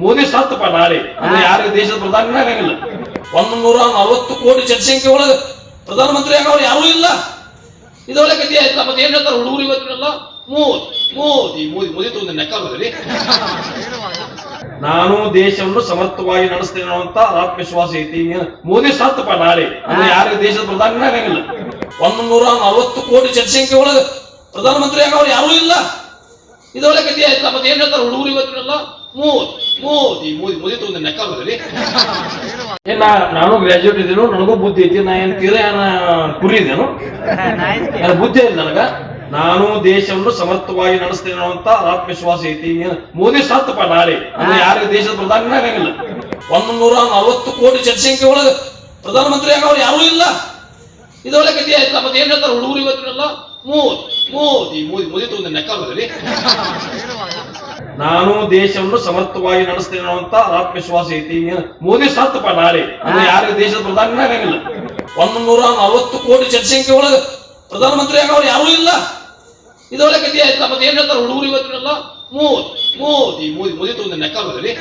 ಮೋದಿ ಸತ್ತಪ್ಪ ನಾಳೆ. ಅಂದ್ರೆ ಯಾರಿಗೆ ದೇಶದ ಪ್ರಧಾನಿ ಆಗಂಗಿಲ್ಲ. ಒಂದು ನೂರ ನಲವತ್ತು ಕೋಟಿ ಜನಸಂಖ್ಯೆ ಒಳಗೆ ಪ್ರಧಾನಮಂತ್ರಿ ಆಗವ್ರು ಯಾರು ಇಲ್ಲ. ಇದೊಳ್ಳೆ ಗತಿ ಆಯ್ತಲ್ಲ ಮತ್ತೆ ಏನ್ ಹೇಳ್ತಾರೆ ಹುಡುಗರು ಇವತ್ತಿನಲ್ಲ? ಮೋದಿ ಮೋದಿ ಮೋದಿ ಮೋದಿ ತೊಂದ್ರೆ ನೆಕ್ಕಾರದ್ರಿ ನಾನು ದೇಶವನ್ನು ಸಮರ್ಥವಾಗಿ ನಡೆಸ್ತೇನೆ ಅನ್ನುವಂತ ಆತ್ಮವಿಶ್ವಾಸ ಐತಿ. ಮೋದಿ ಸತ್ತಪ್ಪ ನಾಳೆ. ಅಂದ್ರೆ ಯಾರಿಗೆ ದೇಶದ ಪ್ರಧಾನಿ ಆಗಂಗಿಲ್ಲ. ಒಂದು ನೂರ ನಲವತ್ತು ಕೋಟಿ ಜನಸಂಖ್ಯೆ ಒಳಗೆ ಪ್ರಧಾನಮಂತ್ರಿ ಆಗವ್ರು ಯಾರು ಇಲ್ಲ. ಇದೊಳ್ಳೆ ಗತಿ ಆಯ್ತು. ಮತ್ತೆ ಏನ್ ಹೇಳ್ತಾರೆ? ಹುಡುಗರು ಇವತ್ತಿನಲ್ಲ? ಮೋದಿ ಮೋದಿ ಮೋದಿ ಮೋದಿ ತೊಂದ್ರೆ ನೆಕ್ಕ ಏನ್ ನಾ- ನಾನು ಗ್ರಾಜುಯೇಟ್ ಇದ್ದೀನೋ, ನನಗೂ ಬುದ್ಧಿ ಐತಿ, ನಾ ಏನ್ ತೀರ ಕುರಿ ಇದೇನು ಬುದ್ಧಿ ಇಲ್ಲ ನನಗ. ನಾನು ದೇಶವನ್ನು ಸಮರ್ಥವಾಗಿ ನಡೆಸ್ತೇನೆ ಅಂತ ಆತ್ಮವಿಶ್ವಾಸ ಐತಿ. ಮೋದಿ ಸತ್ತಪ್ಪ ನಾಳೆ. ಅಂದ್ರೆ ಯಾರಿಗೆ ದೇಶದ ಪ್ರಧಾನಿ ಆಗಂಗಿಲ್ಲ ಒಂದ್ ನೂರ ನಲವತ್ತು ಕೋಟಿ ಜನಸಂಖ್ಯೆ ಒಳಗೆ ಪ್ರಧಾನಮಂತ್ರಿ ಆಗವ್ರು ಯಾರೂ ಇಲ್ಲ. ಇದೊಳ್ಳೆ ಗತಿ ಆಯ್ತು. ಮತ್ತೆ ಏನ್ ಹೇಳ್ತಾರೆ? ಮೋದಿ ಮೋದಿ ಮೋದಿ ಮೋದಿ ಒಂದು ನೆಕ್ಕ ಬರಲಿ ನಾನು ದೇಶವನ್ನು ಸಮರ್ಥವಾಗಿ ನಡೆಸ್ತೇನೆ ಅನ್ನುವಂತ ಆತ್ಮವಿಶ್ವಾಸ ಐತಿ. ಮೋದಿ ಸತ್ತಪ್ಪ ನಾಳೆ. ಅಂದ್ರೆ ಯಾರಿಗೆ ದೇಶದ ಪ್ರಧಾನಿ ಆಗಂಗಿಲ್ಲ ಒಂದ್ ನೂರ ನಲವತ್ತು ಕೋಟಿ ಜನಸಂಖ್ಯೆ ಒಳಗೆ ಪ್ರಧಾನಮಂತ್ರಿ ಆಗೋರು ಯಾರು ಇಲ್ಲ. ಇದೊಳ್ಳೆ ಗತಿ ಆಯ್ತಲ್ಲ ಮತ್ತೆ ಏನ್ ಹೇಳ್ತಾರೆ ಹುಡುಗರು ಇವತ್ತಿರಲ್ಲ ಮೋದಿ ಮೋದಿ ಮೋದಿ ಮೋದಿ ತೊಂದ್ರೆ ನೆಕ್ಕಾರದ್ರಿ